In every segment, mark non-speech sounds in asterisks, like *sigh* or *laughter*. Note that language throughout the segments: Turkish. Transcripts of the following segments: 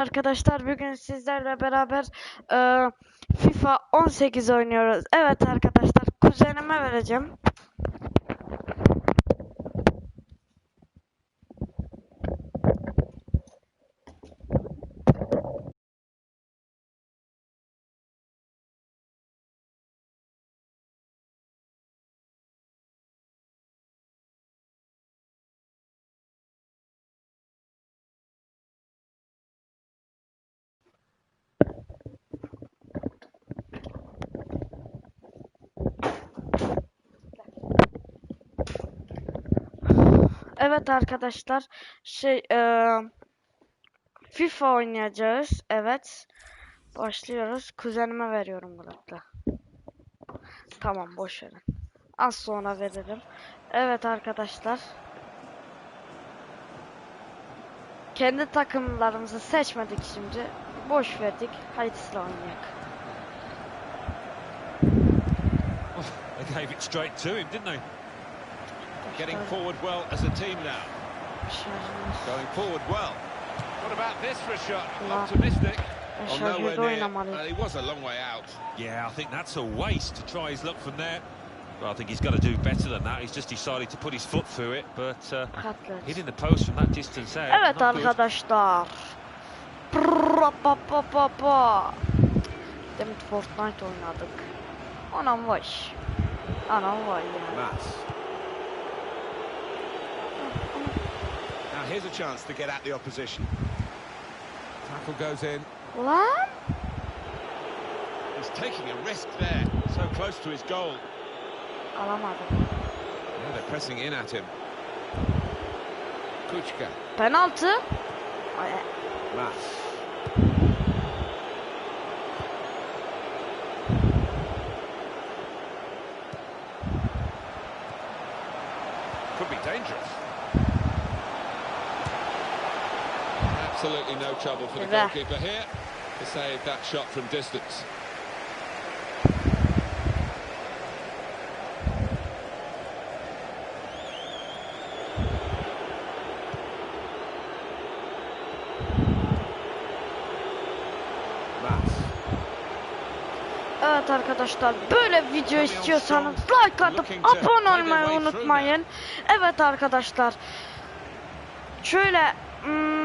Arkadaşlar bugün sizlerle beraber e, FIFA 18 oynuyoruz. Evet arkadaşlar kuzenime vereceğim. Evet arkadaşlar şey e, FIFA oynayacağız. Evet. Başlıyoruz. Kuzenime veriyorum Murat'la. Tamam boş verin. Az sonra veririm. Evet arkadaşlar. Kendi takımlarımızı seçmedik şimdi. Boş verdik. Haydi sıra oynayalım. *laughs* They gave it straight to him, didn't they? Getting forward well as a team now. Going forward well. What about this for a shot? Ulan. Optimistic. Ben Oh, şarjörde nowhere near. oynamalıyım. Well, he was a long way out. Yeah, I think that's a waste to try his luck from there. Well, I think he's got to do better than that. He's just decided to put his foot through it, but uh, Katlet. hitting the post from that distance out. Evet not good. arkadaşlar. Prrrra pa pa pa pa. Demin Fortnite oynadık. Anam vay. Anam vay ya. Mass. Now here's a chance to get at the opposition. Tackle goes in. Lan. He's taking a risk there. So close to his goal. Oh, Alamadım. Yeah, they're pressing in at him. Kuchka. Penaltı. Ay, oh, for the goalkeeper here to save that shot from distance. Evet arkadaşlar böyle video istiyorsanız like atıp abone olmayı unutmayın. Evet arkadaşlar. Şöyle hmm,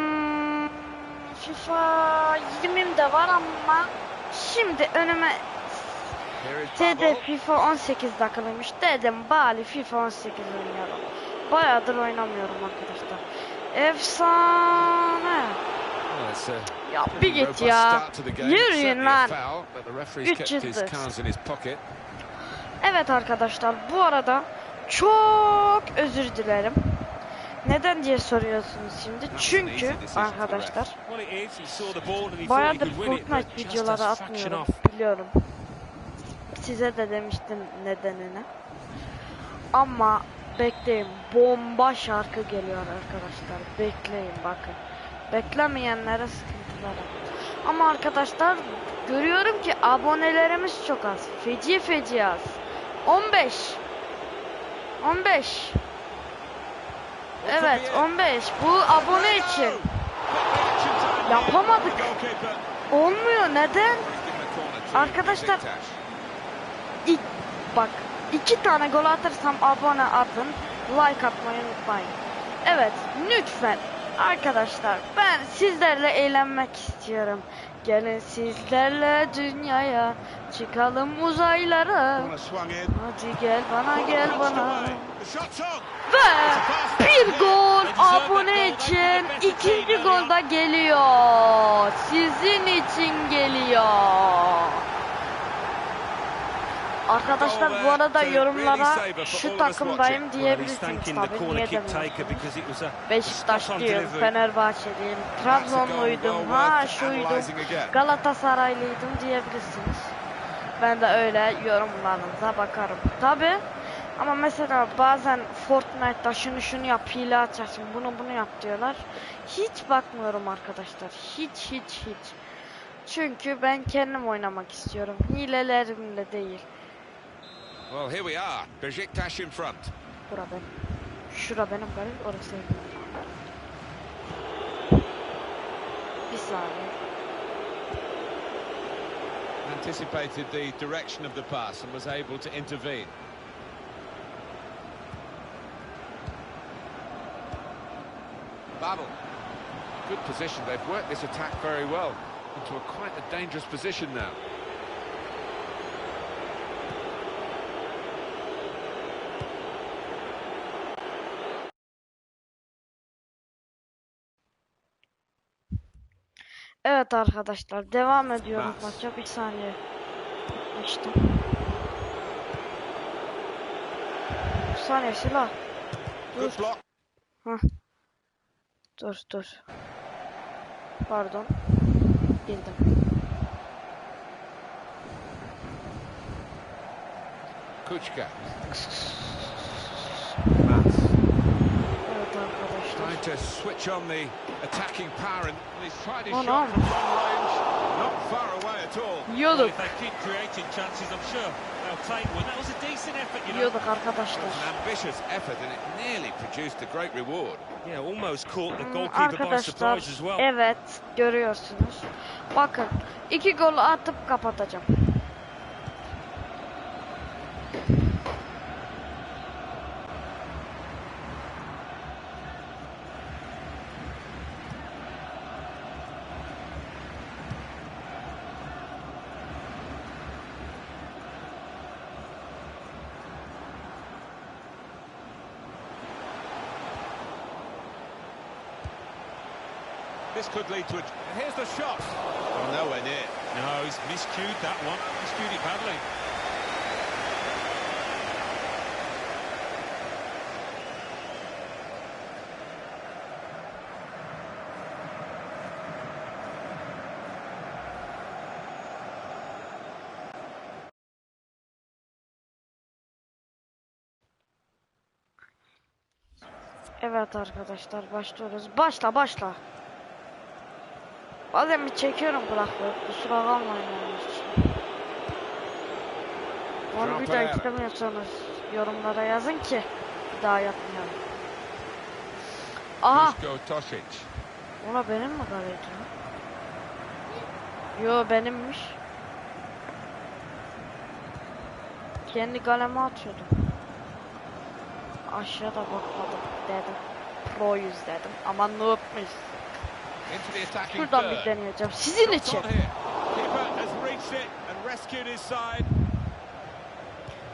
FIFA 20'm de var ama şimdi önüme TD. FIFA 18 takılıymış. Dedim bari FIFA 18 oynayalım. Bayağıdır oynamıyorum arkadaşlar. Efsane. Ya bir git ya. Yürüyün lan. foul, but the referee's kept his 300'dür. cards in his pocket. Evet arkadaşlar bu arada çok özür dilerim. Neden diye soruyorsunuz şimdi. Çünkü arkadaşlar bayağıdır Fortnite videoları atmıyorum biliyorum. Size de demiştim nedenini. Ama bekleyin bomba şarkı geliyor arkadaşlar. Bekleyin bakın. Beklemeyenlere sıkıntılar. Ama arkadaşlar görüyorum ki abonelerimiz çok az. Feci feci az. 15. 15. Evet 15. Bu abone için. Yapamadık. Olmuyor neden? Arkadaşlar- İlk, bak iki tane gol atırsam abone atın. Like atmayı unutmayın. Evet lütfen arkadaşlar ben sizlerle eğlenmek istiyorum. Gelin sizlerle dünyaya çıkalım uzaylara. Hadi gel bana gel bana. Ve bir gol abone için ikinci gol da geliyor. Sizin için geliyor. Arkadaşlar bu arada yorumlara şu takımdayım diyebilirsiniz tabii. Niye demiyorsunuz? Beşiktaşlıyım. Fenerbahçeliyim, Trabzonluydum, ha şuydum, Galatasaraylıydım diyebilirsiniz. Ben de öyle yorumlarınıza bakarım. Tabi ama mesela bazen Fortnite'da şunu şunu yap, hile açarsın, bunu bunu yap diyorlar. Hiç bakmıyorum arkadaşlar. Hiç hiç hiç. Çünkü ben kendim oynamak istiyorum. Hilelerimle değil. Well, here we are. Besiktas in front. Bura benim. Şura benim garip, orası benim. Bir saniye. Anticipated the direction of the pass and was able to intervene. Babel. Good position. They've worked this attack very well into a quite a dangerous position now. Evet arkadaşlar devam ediyorum maça. Bir saniye. İşte. Bir saniye silah. Block. Dur dur. Pardon. Girdim. Kuchka. Mats. Evet arkadaşlar. Trying to switch on the attacking power and he's tried his Oh, shot no. from long range. Not far away at all. Well, Yiyorduk. if they keep creating chances, I'm sure Yiyorduk arkadaşlar. An ambitious effort and it nearly produced a great reward. Yeah, almost caught the Hmm, goalkeeper by Arkadaşlar surprise as well. evet görüyorsunuz. Bakın iki gol atıp kapatacağım. Could lead to a... And here's the shot. Oh, nowhere near. No, he's miscued that one. Miscued it badly. Evet arkadaşlar başlıyoruz. Başla başla. Bazen bir çekiyorum kulaklığı. Kusura kalmayın onun için. Onu bir daha istemiyorsanız yorumlara yazın ki bir daha yapmayalım. Aha! Ona benim mi kaleydi lan? Yo benimmiş. Kendi kaleme atıyordum. Aşağıda bakmadım dedim. Pro'yuz dedim ama the attacking Şuradan bir deneyeceğim. Sizin için.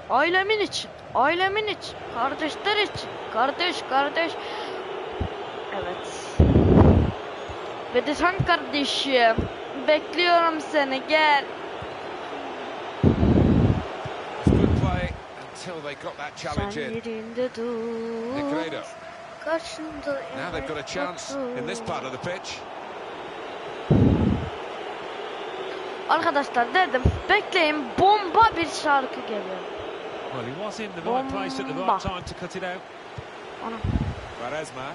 Ailemin için. Ailemin için. Kardeşler için. Kardeş kardeş. Evet. Ve de sen kardeşim. Bekliyorum seni gel. It's good play until they got that Sen yerinde dur. Karşında Now they've got a chance in this part of the pitch. Arkadaşlar dedim bekleyin bomba bir şarkı geliyor. Well, he was in the right place at the right time to cut it out. Ana. Quaresma.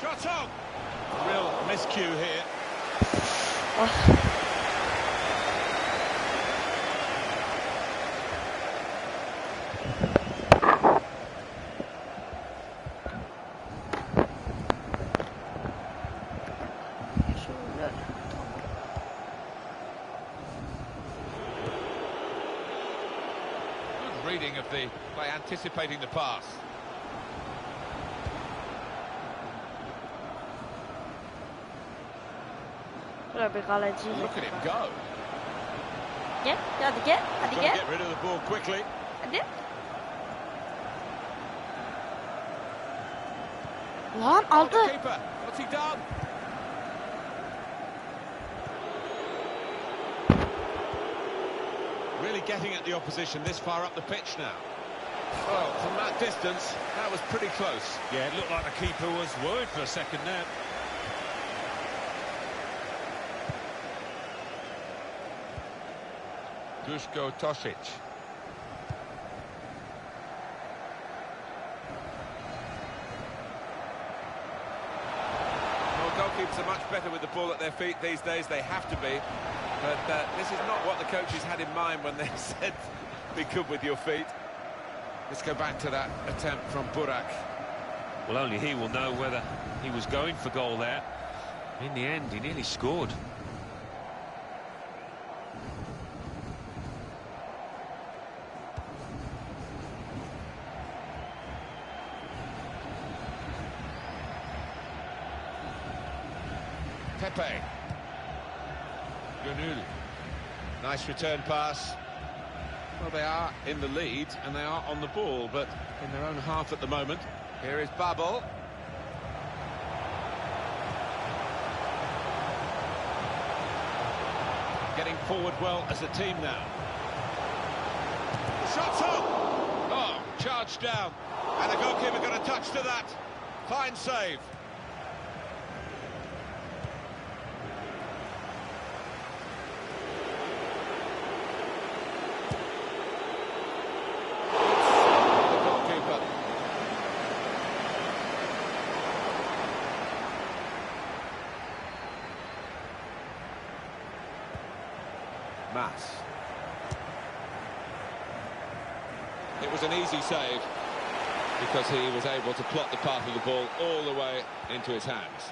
Shot on! Real miscue here. Ah. The by anticipating the pass. Şöyle bir kaleci. Look at him go. Gel, hadi gel, hadi Got to gel, get rid of the ball quickly. hadi. Lan aldı. What's he done? Really getting at the opposition this far up the pitch now. Well, from that distance, that was pretty close. Yeah, it looked like the keeper was worried for a second there. Duško Tosic. Goalkeepers are much better with the ball at their feet these days. They have to be. But uh, this is not what the coaches had in mind when they *laughs* said be good with your feet. Let's go back to that attempt from Burak. Well, only he will know whether he was going for goal there. In the end, he nearly scored. Nice return pass. Well, they are in the lead and they are on the ball, but in their own half at the moment. Here is Babel. Getting forward well as a team now. Shots on! Oh, charged down. And the goalkeeper got a touch to that. Fine save. The goalkeeper. It was an easy save because he was able to plot the path of the ball all the way into his hands.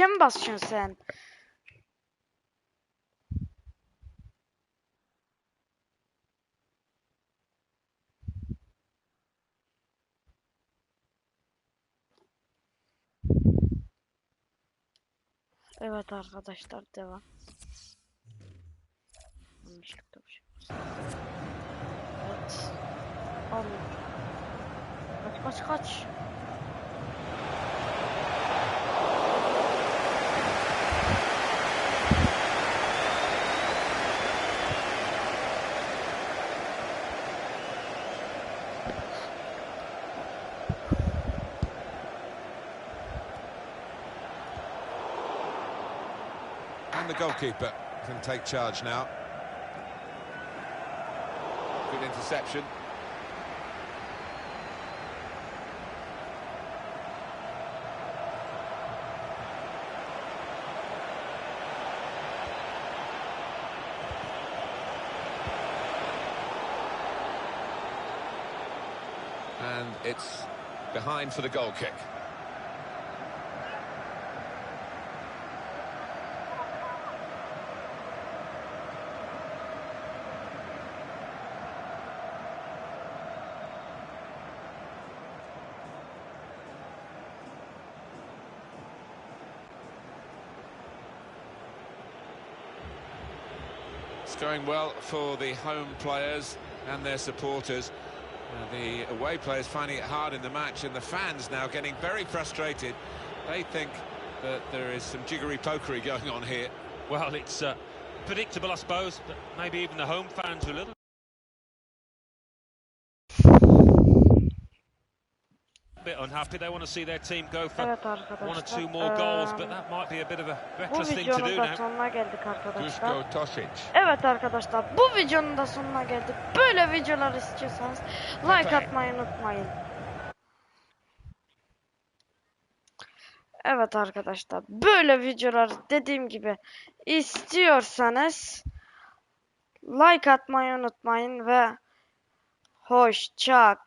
Kim basıyorsun sen? Evet arkadaşlar devam. Yanlışlıkla bir şey. Evet. Alıyor. Kaç kaç kaç. And the goalkeeper can take charge now. Good interception. And it's behind for the goal kick. It's going well for the home players and their supporters. Uh, the away players finding it hard in the match, and the fans now getting very frustrated. They think that there is some jiggery pokery *laughs* going on here. Well, it's uh, predictable, I suppose, but maybe even the home fans are a little bit unhappy. They want to see their team go for Evet one or two more goals, but that might be a bit of a reckless thing to do now. sonuna geldik arkadaşlar. Tosic. Evet arkadaşlar bu videonun da sonuna geldik. Böyle videolar istiyorsanız like atmayı unutmayın. Evet arkadaşlar böyle videolar dediğim gibi istiyorsanız like atmayı unutmayın ve hoşça kalın.